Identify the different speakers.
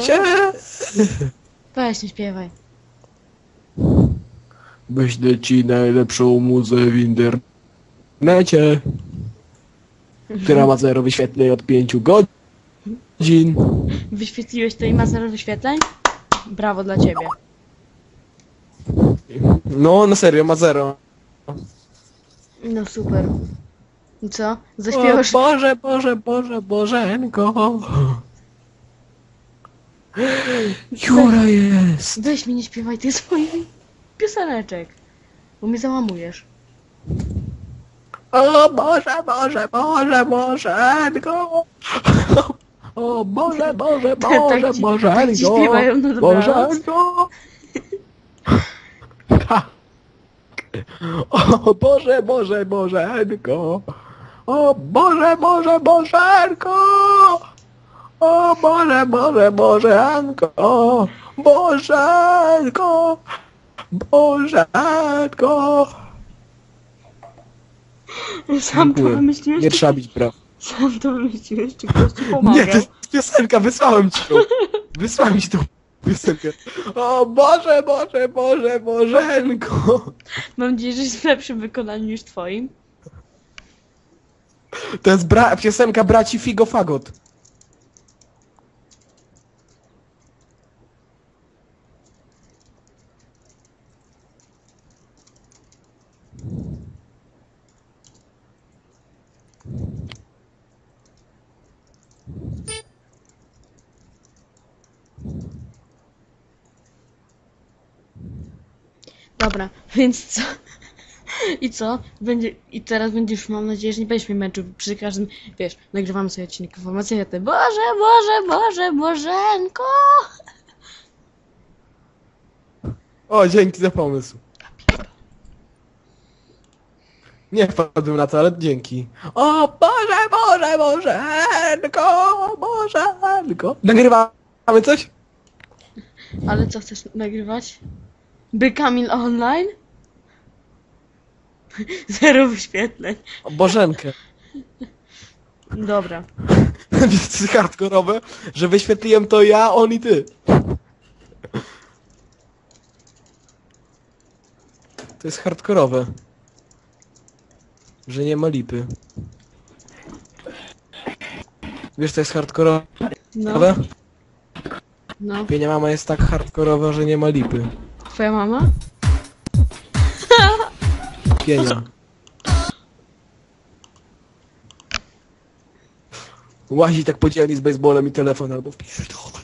Speaker 1: Cię.
Speaker 2: Weź, nie śpiewaj.
Speaker 1: Wyślę ci najlepszą muzę w internecie, która ma zero wyświetleń od 5 godzin.
Speaker 2: Wyświetliłeś to i ma zero wyświetleń? Brawo dla ciebie.
Speaker 1: No, na serio, ma zero.
Speaker 2: No super. I co?
Speaker 1: O
Speaker 2: Zaśpiewasz?
Speaker 1: Boże, Boże, Boże, Bożenko. Jura jest.
Speaker 2: Weź mi nie śpiewaj tych swoich pioseneczek. Bo mnie załamujesz.
Speaker 1: O Boże, Boże, Boże, Bożenko. O Boże, Boże, Boże,
Speaker 2: Tak ci- tak ci śpiewają na?
Speaker 1: Bożenko. Tak. O Boże, Boże, Bożenko. O Boże, Boże, Bożenko. O Boże, Boże, Bożenko. Bożenko. Bożenko.
Speaker 2: Sam to
Speaker 1: Dziękuję.
Speaker 2: wymyśliłeś?
Speaker 1: Nie
Speaker 2: czy-
Speaker 1: trzeba bić braw.
Speaker 2: Sam to wymyśliłeś, czy ktoś ci
Speaker 1: Nie,
Speaker 2: pomagał?
Speaker 1: to jest piosenka, wysłałem ci ją. Wysłałem ci tą piosenkę. O Boże, Boże, Boże, Bożenko.
Speaker 2: Mam nadzieję, że jest w lepszym wykonaniu niż twoim.
Speaker 1: To jest bra piosenka braci Figo Fagot.
Speaker 2: Dobra, więc co? I co? Będzie, I teraz będziesz, mam nadzieję, że nie będziesz mnie męczył przy każdym, wiesz, nagrywamy sobie odcinek informacyjny, ty Boże, Boże, Boże, Bożenko!
Speaker 1: O, dzięki za pomysł. Nie wpadłem na to, ale dzięki. O Boże, Boże, Bożenko, Bożenko. Nagrywamy coś?
Speaker 2: Ale co chcesz nagrywać? By Kamil online? Zero wyświetleń.
Speaker 1: O Bożenkę.
Speaker 2: Dobra.
Speaker 1: Jest hardkorowe, że wyświetliłem to ja, on i ty. To jest hardkorowe. Że nie ma lipy. Wiesz, to jest hardkorowe?
Speaker 2: No, no.
Speaker 1: Pienia mama jest tak hardkorowa, że nie ma lipy.
Speaker 2: Twoja mama?
Speaker 1: Pienia. Łazi tak podzielni z baseballem i telefon albo wpierdolę.